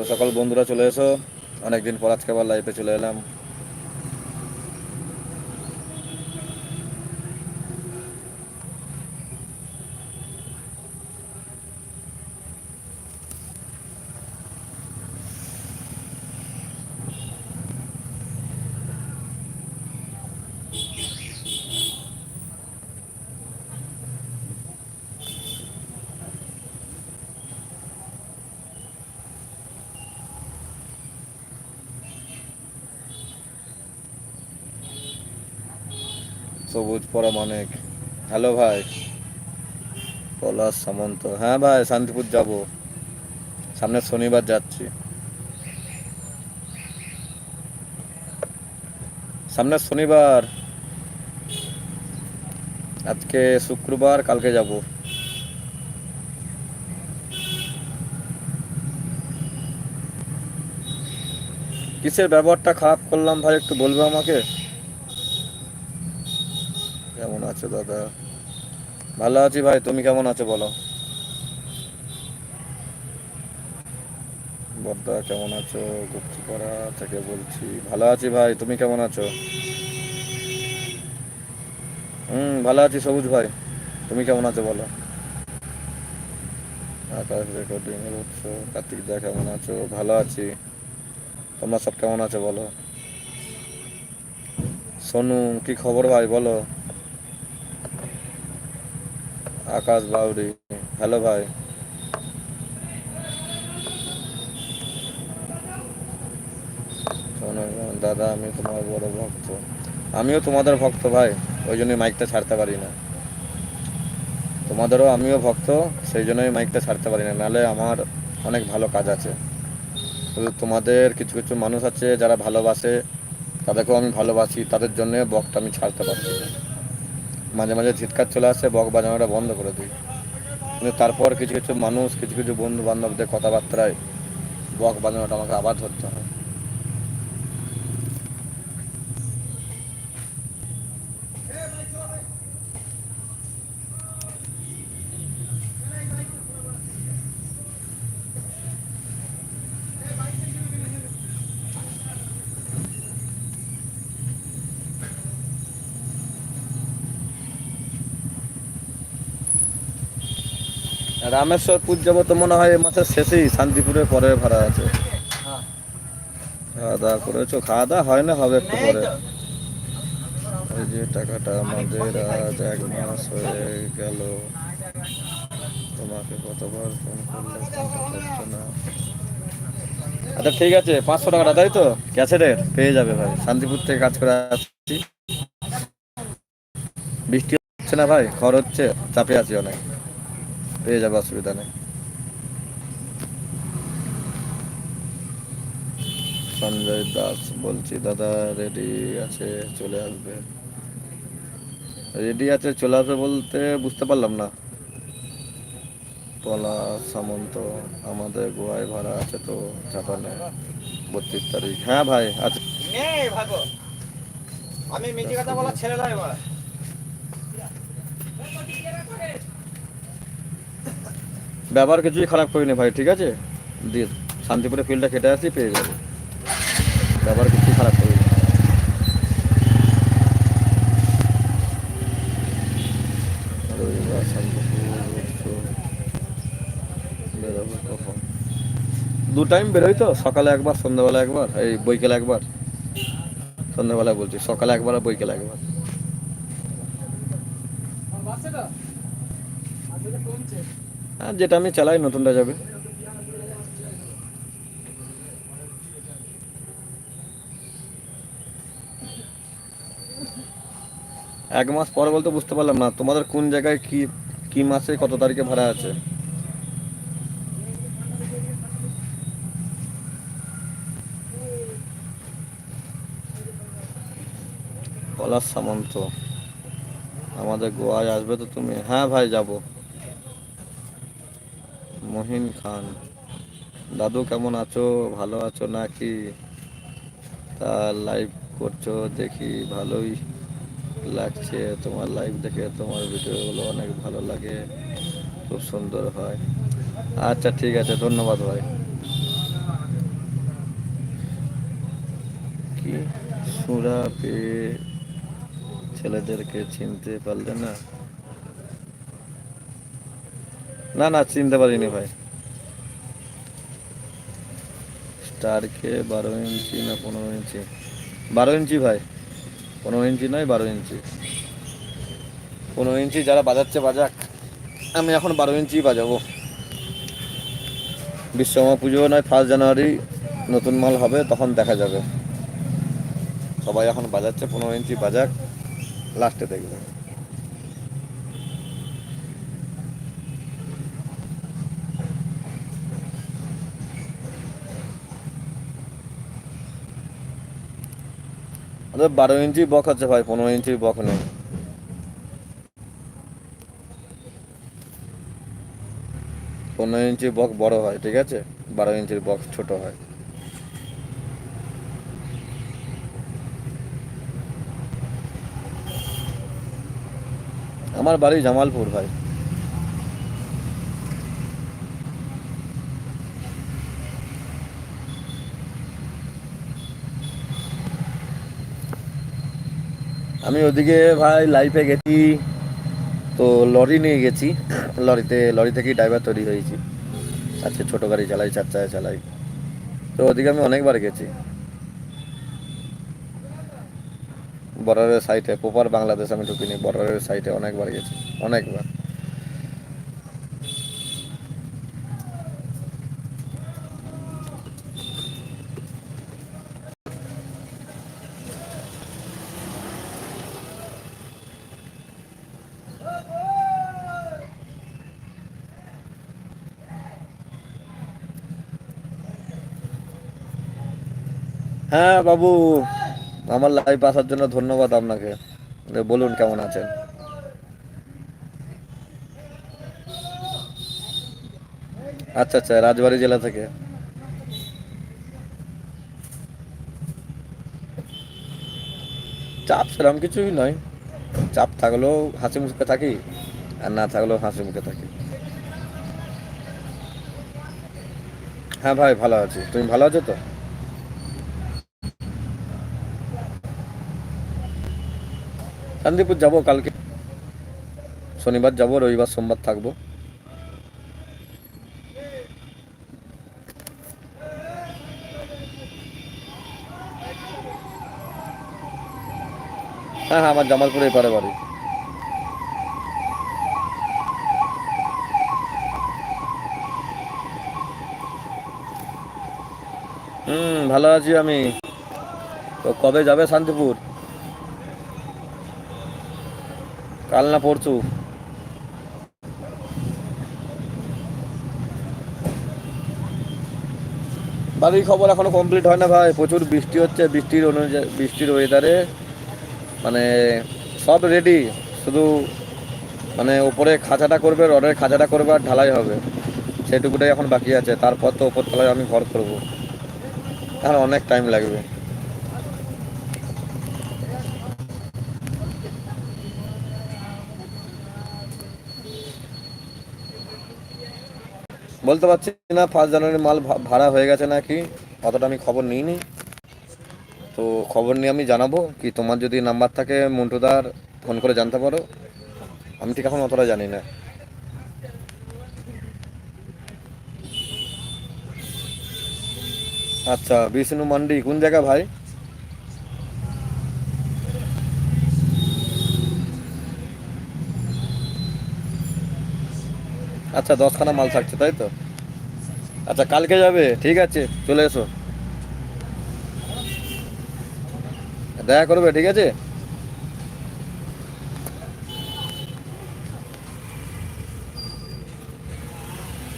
তো সকল বন্ধুরা চলে এসো। অনেকদিন পর আজকে আবার লাইফে চলে এলাম। সবুজ পরমাণিক। হ্যালো ভাই। পলাশ সামন্ত। হ্যাঁ ভাই, শান্তিপুর যাব। সামনে শনিবার যাচ্ছি। সামনে শনিবার। আজকে শুক্রবার, কালকে যাব। কিসের ব্যবহারটা খারাপ করলাম ভাই, একটু বলবে আমাকে? আছো, দাদা। ভালো আছি ভাই, তুমি কেমন আছো বলো? বদ্দা কেমন আছো? গুপ্তিপাড়া থেকে বলছি, ভালো আছি ভাই, তুমি কেমন আছো? হুম, ভালো আছি সবুজ ভাই, তুমি কেমন আছো বলো? আকাশ রেকর্ডিং উৎস, কার্তিক দা কেমন আছো? ভালো আছি। তোমরা সব কেমন আছো বলো? সোনু, কি খবর ভাই, বলো? আকাশ বাউরি হ্যালো ভাই। দাদা আমি তোমার বড় ভক্ত। আমিও তোমাদের ভক্ত ভাই, ওই জন্যই মাইকটা ছাড়তে পারি না। তোমাদেরও আমিও ভক্ত, সেই জন্যই মাইকটা ছাড়তে পারি না। নাহলে আমার অনেক ভালো কাজ আছে। শুধু তোমাদের কিছু কিছু মানুষ আছে যারা ভালোবাসে, তাদেরকেও আমি ভালোবাসি, তাদের জন্য বকটা আমি ছাড়তে পারছি না। মাঝে মাঝে চিৎকার চলে আসে, বক বাজানোটা বন্ধ করে দিই। কিন্তু তারপর কিছু কিছু মানুষ, কিছু কিছু বন্ধু বান্ধবদের কথাবার্তায় বক বাজানোটা আমাকে আবার ধরতে হয়। রামেশ্বরপুর যাব তো মনে হয় এই মাসের শেষেই শান্তিপুরের পরে ভাড়া আছে। খাওয়া দাওয়া করেছ? খাওয়া দাওয়া হয় না, হবে একটু পরে। ওই যে টাকাটা আমাদের আজ এক মাস হয়ে গেল। তোমাকে কতবার ফোন করলে না? আচ্ছা ঠিক আছে, পাঁচশো টাকাটা, তাই তো? ক্যাসেটের পেয়ে যাবে ভাই। শান্তিপুর থেকে কাজ করে আসছি। বৃষ্টি হচ্ছে না ভাই? খড় হচ্ছে, চাপে আছি অনেক। পেয়ে যাবে, অসুবিধা নেই। সঞ্জয় দাস বলছি, দাদা রেডি আছে, চলে আসবে। রেডি আছে, চলে আসবে বলতে বুঝতে পারলাম না। পলা সামন্ত, আমাদের গোয়ায় ভাড়া আছে তো জাপানে। বত্রিশ তারিখ। হ্যাঁ ভাই, আছে। আমি মিথ্যে কথা বলা ছেড়ে দাও এবার ব্যবহার কিছুই খারাপ করিনি ভাই, ঠিক আছে? দিয়ে শান্তিপুরে ফিল্ডটা কেটে আসি, পেয়ে যাবে। ব্যবহার কিছুই খারাপ করিনি। দু টাইম বেরোই তো, সকালে একবার, সন্ধ্যাবেলা একবার, এই বৈকালে একবার। সন্ধ্যাবেলা বলছি, সকালে একবার আর বৈকালে একবার হ্যাঁ যেটা আমি চালাই, নতুনটা যাবে। এক মাস পরে বলতে বুঝতে পারলাম না, তোমাদের কোন জায়গায় কি কি মাসে কত তারিখে ভাড়া আছে? পলাশ সামন্ত, আমাদের গোয়ায় আসবে তো তুমি? হ্যাঁ ভাই, যাব। শাহিন খান। দাদু কেমন আছো? ভালো আছো নাকি? তা লাইভ করছ দেখি ভালোই লাগছে। তোমার লাইভ দেখে তোমার ভিডিওগুলো অনেক ভালো লাগে। খুব সুন্দর হয়। আচ্ছা ঠিক আছে, ধন্যবাদ ভাই। কি সুরা পেয়ে ছেলেদেরকে চিনতে পারলে না? না না, চিনতে পারিনি ভাই। স্টারকে বারো ইঞ্চি না পনেরো ইঞ্চি? বারো ইঞ্চি ভাই। পনেরো ইঞ্চি নয়, বারো ইঞ্চি। পনেরো ইঞ্চি যারা বাজাচ্ছে, বাজাক। আমি এখন বারো ইঞ্চি বাজাবো। বিশ্বকর্মা পুজো নয় ফার্স্ট জানুয়ারি নতুন মাল হবে, তখন দেখা যাবে। সবাই এখন বাজাচ্ছে, পনেরো ইঞ্চি বাজাক লাস্টে দেখবে আমাদের বারো ইঞ্চি বক আছে ভাই, পনেরো ইঞ্চি বক নেই। পনেরো ইঞ্চি বক বড় হয়, ঠিক আছে? বারো ইঞ্চির বক্স ছোট হয়। আমার বাড়ি জামালপুর ভাই। আমি ওদিকে ভাই লাইফে গেছি, তো লরি নিয়ে গেছি। লরিতে, লরি থেকেই ড্রাইভার তৈরি হয়েছি। আজকে ছোট গাড়ি চালাই চার চাকা চালাই। তো ওদিকে আমি অনেকবার গেছি। বর্ডারের সাইটে প্রপার বাংলাদেশ আমি ঢুকিনি বর্ডারের সাইটে অনেকবার গেছি, অনেকবার। হ্যাঁ বাবু। আমার লাইভ আসার জন্য ধন্যবাদ আপনাকে। বলুন কেমন আছেন? আচ্ছা আচ্ছা রাজবাড়ি জেলা থেকে। চাপ সেরকম কিছুই নয়। চাপ থাকলেও হাসি মুখে থাকি, আর না থাকলেও হাসি মুখে থাকি। হ্যাঁ ভাই, ভালো আছি। তুমি ভালো আছো তো? শান্তিপুর যাব কালকে। শনিবার যাব, রবিবার, সোমবার থাকব। হ্যাঁ হ্যাঁ আমার জামালপুরে এপারে বাড়ি। হুম, ভালো আছি আমি। তো কবে যাবে শান্তিপুর? কাল না পরশু? বাড়ির খবর এখনও কমপ্লিট হয় না ভাই, প্রচুর বৃষ্টি হচ্ছে, বৃষ্টির অনুযায়ী, বৃষ্টির ওয়েদারে মানে সব রেডি শুধু মানে উপরে খাঁচাটা করবে, রডের খাঁচাটা করবে আর ঢালাই হবে। সেটুকুটাই এখন বাকি আছে, তারপর তো ওপর তলায় আমি ঘর করব। এখন অনেক টাইম লাগবে। বলতে পারছি না ফার্স্ট জানুয়ারি মাল ভাড়া হয়ে গেছে নাকি, অতটা আমি খবর নিইনি। তো খবর নিয়ে আমি জানাব কি তোমার যদি নাম্বার থাকে মন্টুদার ফোন করে জানতে পারো। আমি ঠিক এখন অতটা জানি না। আচ্ছা বিষ্ণু মান্ডি, কোন জায়গা ভাই? আচ্ছা দশখানা মাল থাকছে, তাই তো? আচ্ছা কালকে যাবে, ঠিক আছে, চলে এসো। দেখা করবে, ঠিক আছে?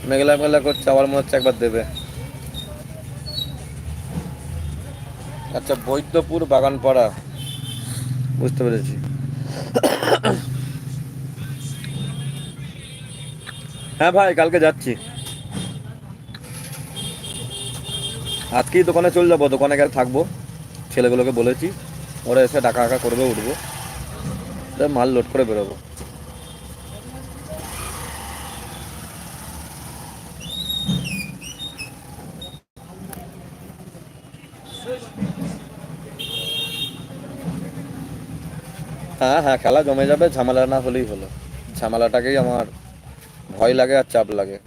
মেঘলা মেঘলা করছে, আবার মনে হচ্ছে একবার দেবে। আচ্ছা বৈদ্যপুর বাগানপাড়া। বুঝতে পেরেছি। হ্যাঁ ভাই, কালকে যাচ্ছি। আজকেই দোকানে চলে যাব, দোকানে গেলে থাকব। ছেলেগুলোকে বলেছি, ওরা এসে ডাকা আঁকা করবে, উঠবো। মাল লোড করে বেরোবো। হ্যাঁ হ্যাঁ খেলা জমে যাবে, ঝামেলা না হলেই হলো। ঝামেলাটাকেই আমার ভয় লাগে আর চাপ লাগে।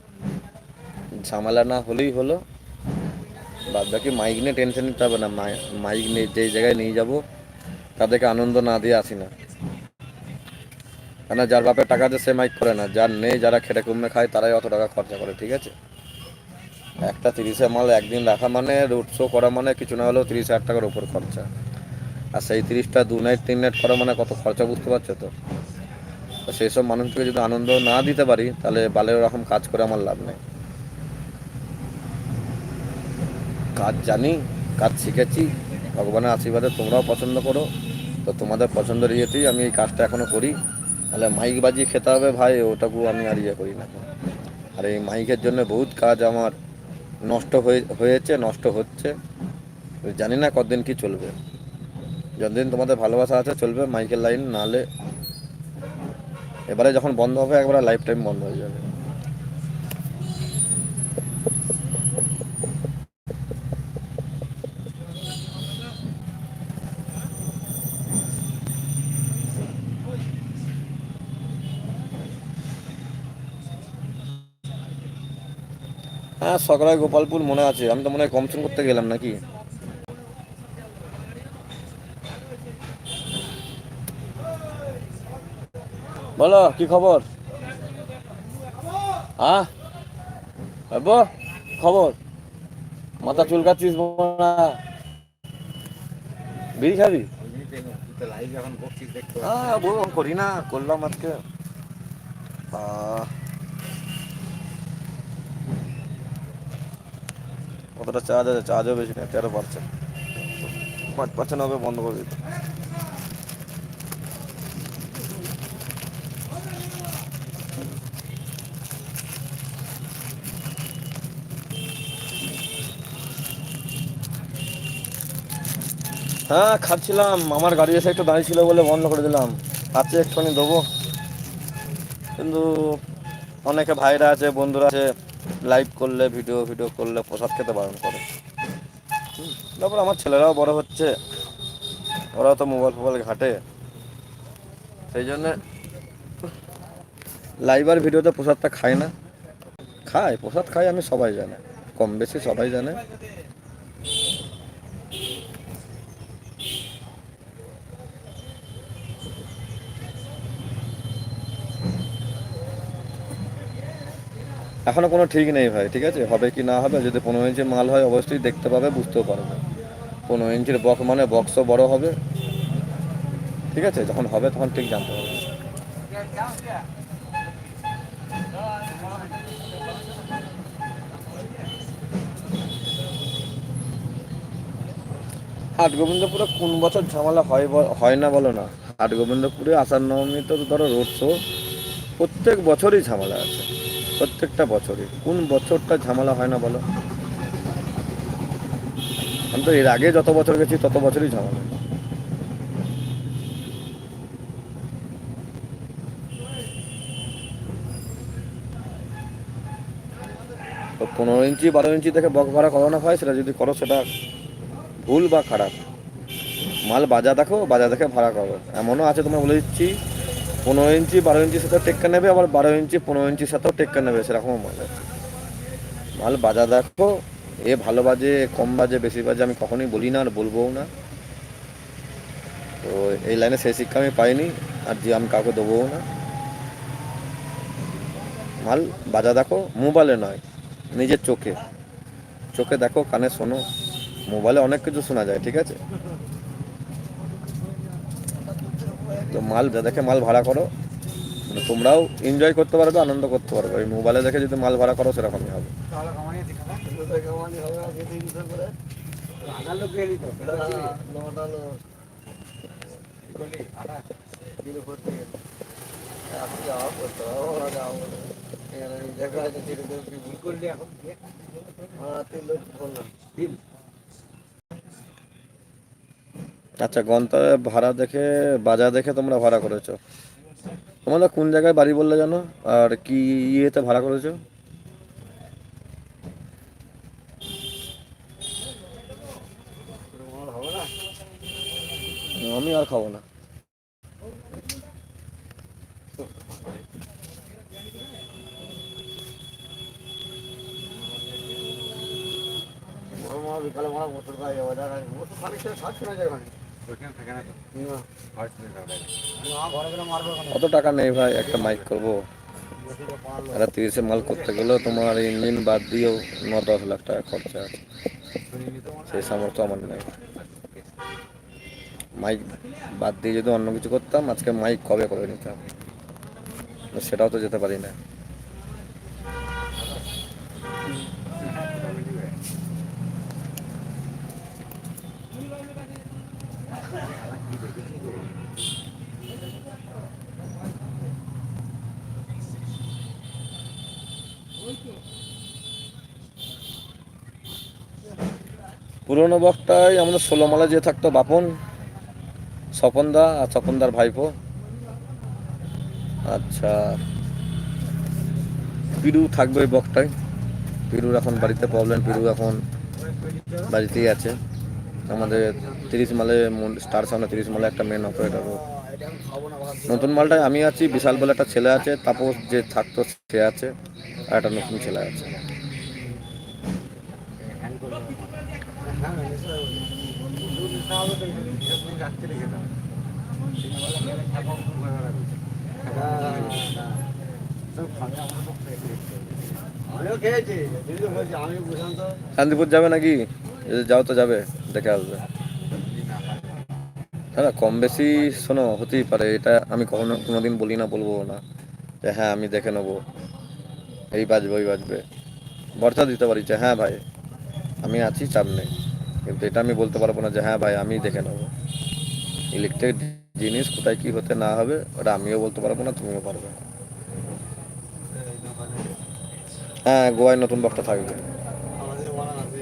ঝামেলা না হলেই হলো। বাদ বাকি মাইক নিয়ে টেনশন নিতে হবে না। মাইক নিয়ে যেই জায়গায় নিয়ে যাব, তাদেরকে আনন্দ না দিয়ে আসি না। কেন যার বাপের টাকা দিয়ে সে মাইক করে না। যার নেই, যারা খেটে কুমড়ে খায়, তারাই অত টাকা খরচা করে, ঠিক আছে? একটা তিরিশে মাল একদিন রাখা মানে রোড শো করা মানে কিছু না হলেও তিরিশ হাজার টাকার উপর খরচা। আর সেই তিরিশটা দু নাইট তিন নাইট করা মানে কত খরচা, বুঝতে পারছ তো? তো সেই সব মানুষকে যদি আনন্দ না দিতে পারি, তাহলে বালে ওরকম কাজ করে আমার লাভ নেই। কাজ জানি, কাজ শিখেছি, ভগবানের আশীর্বাদে তোমরাও পছন্দ করো। তো তোমাদের পছন্দের ইয়েতেই আমি এই কাজটা এখনও করি। তাহলে মাইক বাজিয়ে খেতে হবে ভাই, ওটাকেও আমি আর ইয়ে করি না। আর এই মাইকের জন্য বহুত কাজ আমার নষ্ট হয়ে, হয়েছে, নষ্ট হচ্ছে। জানি না কতদিন কি চলবে। যতদিন তোমাদের ভালোবাসা আছে চলবে, মাইকের লাইন নালে এবারে যখন বন্ধ হবে, একবারে লাইফ টাইম বন্ধ হয়ে যাবে। হ্যাঁ সকালে গোপালপুর মনে আছে। আমি তো মনে হয় কমসন করতে গেলাম নাকি? বলো, কি খবর? হ্যাঁ? খবর? মাথা চুলকাচ্ছিস না বিড়ি খাবি? হ্যাঁ করি না, করলাম আজকে। কতটা চার্জ আছে? চার্জও বেশি নেই তেরো পার্সেন্ট পাঁচ পার্সেন্ট হবে, বন্ধ করে দিতে। হ্যাঁ খাচ্ছিলাম। আমার গাড়ি এসে একটু দাঁড়িয়ে ছিল বলে বন্ধ করে দিলাম। আছে একটুখানি, দেবো। কিন্তু অনেকে ভাইরা আছে, বন্ধুরা আছে লাইভ করলে ভিডিও ভিডিও করলে প্রসাদ খেতে বারণ করে। তারপর আমার ছেলেরাও বড় হচ্ছে। ওরাও তো মোবাইল ফোবাইল ঘাটে। সেই জন্যে লাইভ আর ভিডিওতে প্রসাদটা খায় না। খায়, প্রসাদ খায়, আমি সবাই জানে। কম বেশি সবাই জানে। এখনও কোনো ঠিক নেই ভাই, ঠিক আছে? হবে কি না হবে? যদি পনেরো ইঞ্চি মাল হয়, অবশ্যই দেখতে পাবে, বুঝতেও পারবে। পনেরো ইঞ্চির বক্স মানে বক্সও বড় হবে। ঠিক আছে? যখন হবে তখন ঠিক জানতে পারবে। হাট গোবিন্দপুরে কোন বছর ঝামেলা হয় হয় না বলো না? হাট গোবিন্দপুরে আষাঢ় নবমী তো ধরো রোড শো, প্রত্যেক বছরই ঝামেলা আছে। প্রত্যেকটা বছরই কোন বছরটা ঝামেলা হয় না বলো? আমি তো এর আগে যত বছর গেছি, তত বছরই ঝামেলা পনেরো ইঞ্চি, বারো ইঞ্চি থেকে বক ভাড়া করানো হয়, সেটা যদি করো সেটা ভুল বা খারাপ। মাল বাজা দেখো বাজা দেখে ভাড়া করো। এমনও আছে, তোমায় বলে দিচ্ছি। পনেরো ইঞ্চি, বারো ইঞ্চির সাথেও টেক্কা নেবে, আবার বারো ইঞ্চি, পনেরো ইঞ্চির সাথেও টেক্কা নেবে সেরকমও মাল আছে মাল বাজা দেখো, এ ভালো বাজে কম বাজে, বেশি বাজে আমি কখনোই বলি না আর বলবোও না। তো এই লাইনে সেই শিক্ষা আমি পাইনি, আর যে আমি কাউকে দেবোও না। মাল বাজা দেখো, মোবাইলে নয়, নিজের চোখে। চোখে দেখো, কানে শোনো। মোবাইলে অনেক কিছু শোনা যায়, ঠিক আছে? তো মাল দেখে মাল ভাড়া করো। মানে তোমরাও এনজয় করতে পারবে, আনন্দ করতে পারবে। এই মোবাইলে দেখে যদি মাল ভাড়া করো, সেরকমই হবে। আচ্ছা গন্তা ভাড়া দেখে, বাজার দেখে তোমরা ভাড়া করেছ। তোমরা কোন জায়গায় বাড়ি বললে জানো? আর কি ইয়েতে ভাড়া করেছ? আমি আর খাব না। মোটর গাড়ি মোটর অত টাকা নেই ভাই একটা মাইক করব। একটা তিরিশে মাল করতে গেলেও তোমার ইঞ্জিন বাদ দিয়েও ন দশ লাখ টাকা খরচা আছে। সেই সামর্থ্য আমার নেই। মাইক বাদ দিয়ে যদি অন্য কিছু করতাম আজকে মাইক কবে করে নিতাম? সেটাও তো যেতে পারি না। পুরোনো বকটাই আমাদের ষোলো মালা যে থাকতো বাপন, স্বপনদা আর স্বপনদার ভাইপো। আচ্ছা পিরু থাকবে ওই বকটাই পিরুর এখন বাড়িতে প্রবলেম পিরু এখন বাড়িতেই আছে। আমাদের তিরিশ মালে স্টার সামনে তিরিশ মালে একটা মেন অপারেটার নতুন মালটায় আমি আছি বিশাল বলে একটা ছেলে আছে তারপর যে থাকতো সে আছে আর একটা নতুন ছেলে আছে। শান্তিপুর যাবে নাকি? যাও তো যাবে, দেখে আসবে। হ্যাঁ কম বেশি শোনো, হতেই পারে, এটা আমি কখনো, কোনোদিন বলি না, বলব না। যে হ্যাঁ আমি দেখে নেব। এই বাজবে, ওই বাজবে। ভরসা দিতে পারি যে হ্যাঁ ভাই, আমি আছি, চাপ নেই। কিন্তু এটা আমি বলতে পারব না যে হ্যাঁ ভাই, আমি দেখে নেব। ইলেকট্রিক জিনিস কোথায় কি হতে না হবে, ওটা আমিও বলতে পারব না, তুমিও পারবে। হ্যাঁ গোয়ায় নতুন বক্তা থাকবে আমাদের বলা আছে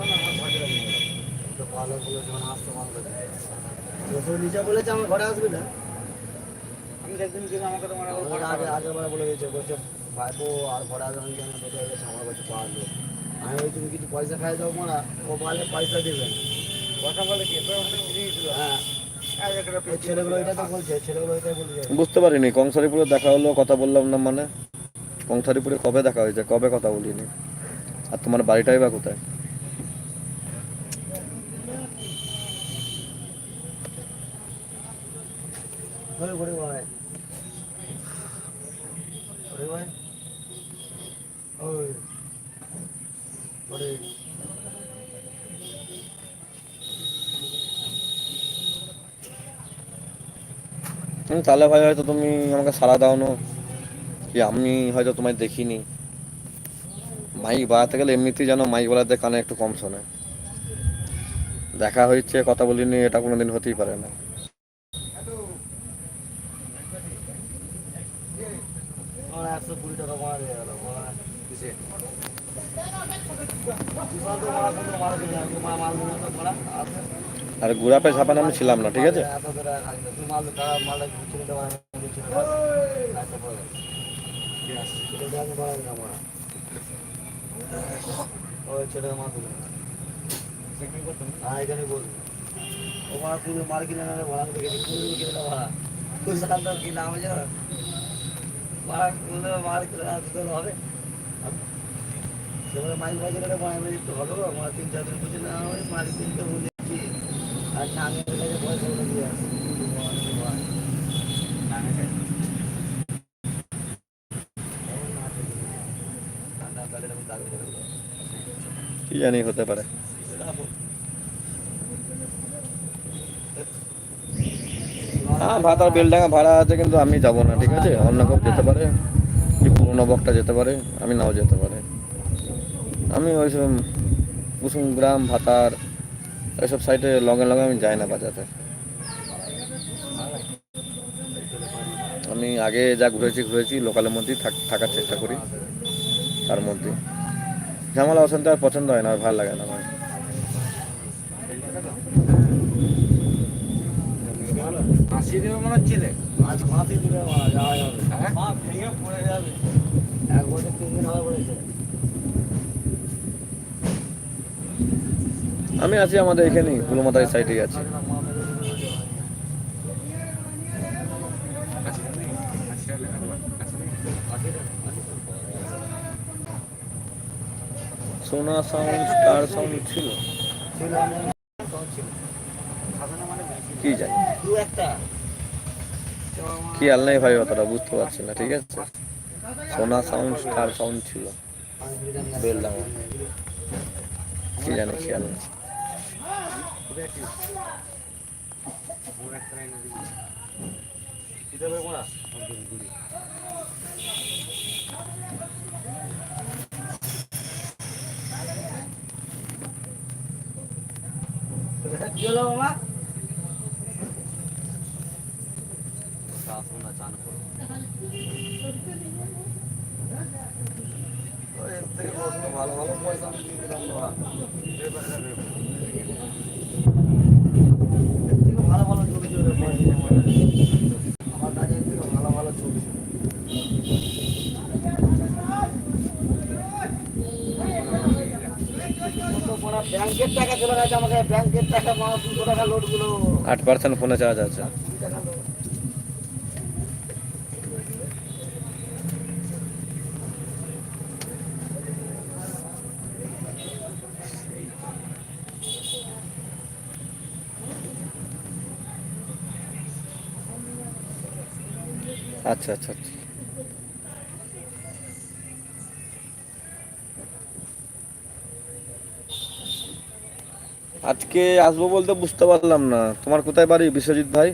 না আমার ভয় লাগে তো ভালো বলেছে মানে আসতে ভালো লাগে নিচে বলেছে আমার ঘরে আসবে না। আমি একদিন কিন্তু আমাকে তোমার আগে আগে বলে দিয়েছে বলছে ভাইপো আর ঘরে আসবে আমি জানি আমার কাছে পাওয়া আমি ওই তুমি কিছু পয়সা খাই দাও মোরা ও বলে পয়সা দেবে। কথা বলে কি? হ্যাঁ। ছেলেগুলো এটা তো বলছে ছেলেগুলো এটাই বলছে। বুঝতে পারিনি কংসারিপুরে দেখা হলো কথা বললাম না মানে? কংসারিপুরে কবে দেখা হয়েছে? কবে কথা বলিনি? আর তোমার বাড়িটাই বা কোথায়? ওই। ওরে তাহলে ভাই হয়তো তুমি আমাকে সারা দাও না কি আমি হয়তো তোমায় দেখিনি। মাইক বাড়াতে গেলে এমনিতেই যেন মাইক বাড়াতে কানে একটু কম শোনে। দেখা হয়েছে, কথা বলিনি, এটা কোনোদিন হতেই পারে না আমার একশো কুড়ি টাকা মারা দিয়ে গেল মারা কিসে বিশাল তো মারা কিন্তু মারা দিল না মা মাল দিল তো মারা আছে আর গুড়াপে ঝাপান আমি ছিলাম না ঠিক আছে এত করে রাখলে তুই মাল টাকা মাল ছিল দেওয়া ছিল রাখতে পারবে ছেলেটা আমি মারা দিলাম মারা ওই ছেলেটা মার দিল হ্যাঁ এখানে বল ও মারা তুই মার কিনে না ভাড়া থেকে কুড়ি কিনে না ভাড়া তুই সাল তোর কি নাম আছে মারা কুড়ি মার কিনে না তোর হবে সেখানে মাইক বাজারে বাড়ি একটু হবে আমার তিন চার দিন বুঝে না হয় মারি তিনটে বলে কি জানি হতে পারে। হ্যাঁ ভাতার বেলডাঙ্গা ভাড়া আছে, কিন্তু আমি যাব না, ঠিক আছে? অন্য কেউ যেতে পারে, কি পুরোনো বকটা যেতে পারে, আমি নাও যেতে পারে। আমি ওই কুসুম গ্রাম, ভাতার এসব সাইডে লগে লগে আমি যাই না বাজাতে আমি আগে যা ঘুরেছি ঘুরেছি লোকালের মধ্যেই থাক- থাকার চেষ্টা করি, তার মধ্যে ঝামেলা অশান্তি আর পছন্দ হয় না, আর ভালো লাগে না আমার। আমি আছি আমাদের এখানেই, কুলমাতারি সাইডেই আছি। সোনা সাউন্ড স্টার সাউন্ড ছিল? কি জানি। একটা খেয়াল ভাই অতটা, বুঝতে পারছি না, ঠিক আছে? সোনা সাউন্ড স্টার সাউন্ড ছিল। বেলডাঙ্গা কি জানি খেয়াল নেই কি হলো মামা এর থেকে প্রশ্ন ভালো ভালো পয়সা আমি দিয়ে দিলাম বাবা। এর থেকে ভালো ভালো ছবি চলে পয়সা আমার কাছে এর থেকে ভালো ভালো ছবি ব্যাংকের টাকা গেছে আমাকে টাকা লোডগুলো আট পার্সেন্ট ফোনে চার্জ আছে। আচ্ছা আচ্ছা আচ্ছা। আজকে আসব বলতে বুঝতে পারলাম না। তোমার কোথায় বাড়ি, বিশ্বজিৎ ভাই?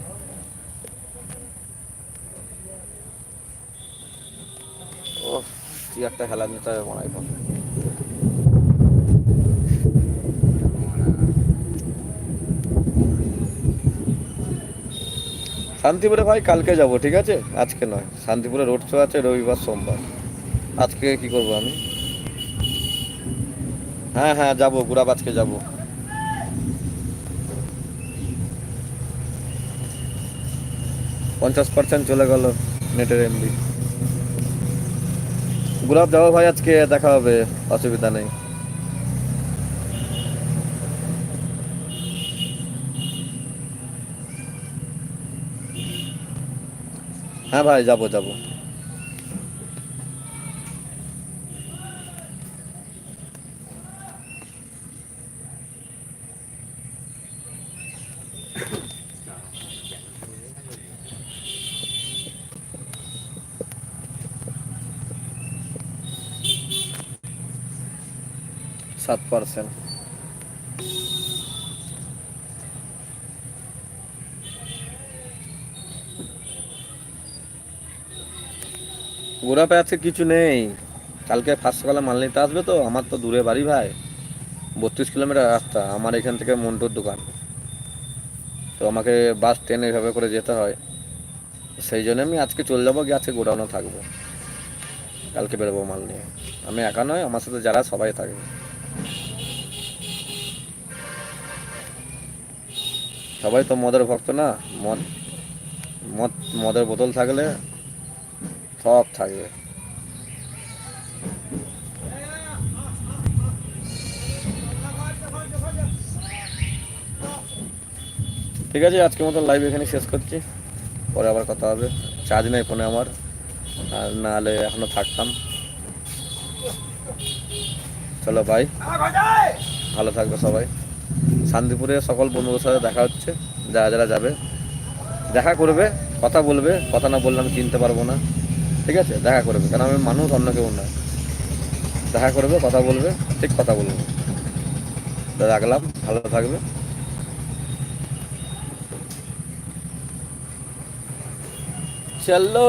ও কি একটা খেলা নিতে হবে মনে হয় শান্তিপুরে ভাই কালকে যাব, ঠিক আছে? আজকে নয়। শান্তিপুরে রোড শো আছে রবিবার, সোমবার। আজকে কি করব আমি? হ্যাঁ হ্যাঁ যাব গুড়াব আজকে যাব। পঞ্চাশ পার্সেন্ট চলে গেল নেটের এমবি গুলাব যাব ভাই আজকে, দেখা হবে, অসুবিধা নেই। হ্যাঁ ভাই যাব যাব। সাত পার্সেন্ট। গোড়াপে আজকে কিছু নেই। কালকে ফার্স্ট সকালে মাল নিতে আসবে তো, আমার তো দূরে বাড়ি ভাই। বত্রিশ কিলোমিটার রাস্তা, আমার এখান থেকে মন্টুর দোকান। তো আমাকে বাস ট্রেন এভাবে করে যেতে হয়। সেই জন্য আমি আজকে চলে যাব, গিয়ে আজকে গোডাউনে থাকব। কালকে বেরোবো মাল নিয়ে। আমি একা নয়, আমার সাথে যারা সবাই থাকবে। সবাই তো মদের ভক্ত না, মদ মদ, মদের বোতল থাকলে সব থাকবে। ঠিক আছে, আজকের মতো লাইভ এখানে শেষ করছি। পরে আবার কথা হবে। চার্জ নেই ফোনে আমার। আর নাহলে এখনও থাকতাম। চলো ভাই ভালো থাকবে সবাই। শান্তিপুরে সকল বন্ধুদের সাথে দেখা হচ্ছে। যারা যারা যাবে। দেখা করবে, কথা বলবে। কথা না বললে আমি চিনতে পারব না। ঠিক আছে? দেখা করবে কারণ আমি মানুষ, অন্য কেউ না দেখা করবে, কথা বলবে, ঠিক কথা বলবে। রাখলাম, ভালো থাকবে। চলো।